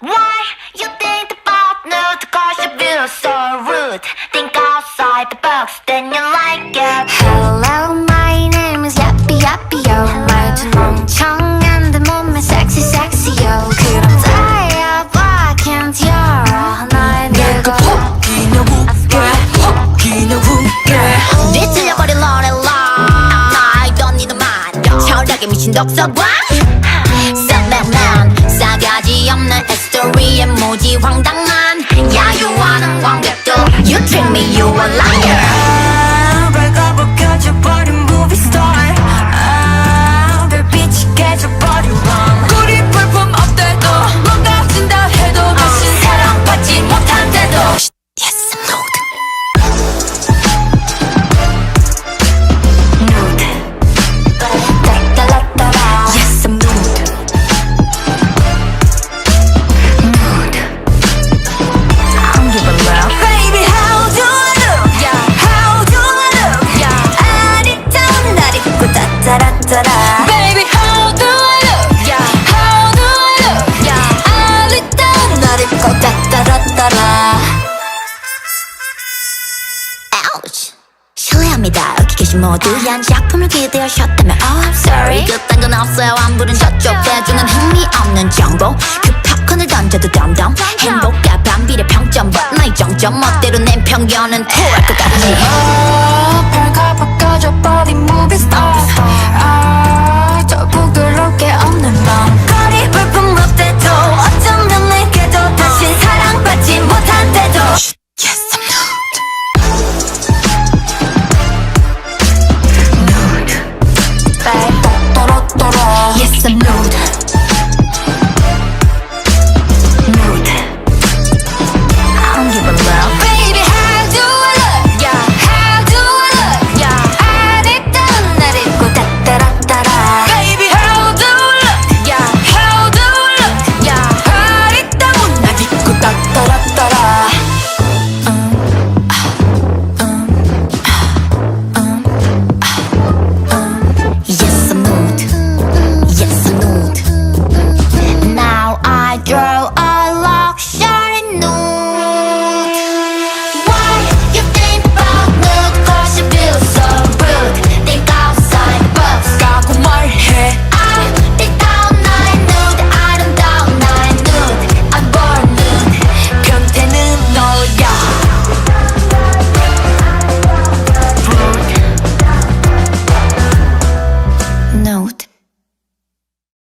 Why you think about nude? Cause you feel so rude. Think outside the box, then you like it. Hello, my name is Yappy Yappy Yo. 말투 멍청한데 몸매 sexy sexy yo. 그럼 다야 봐, can't 열어 날 내가 혹이냐 웃게 혹이냐 웃게 뒤틀려버린 Lorelai. I don't need a man. 철학에 미친 독서관. Setman 싸가지 없는 스토리에 무지 황당한 야유하는 관객도 You treat me, you a liar. 실례합니다. 여기 계신 모두 한 작품을 기대하셨다면 Oh, I'm sorry. 그딴 건 없어요. 안 부른 저쪽 대중은 흥미 없는 정보. 그 팝콘을 던져도 덤덤. 행복과 반비례 평점. 나의 정점 멋대로 낸 편견은 토할 것 같지.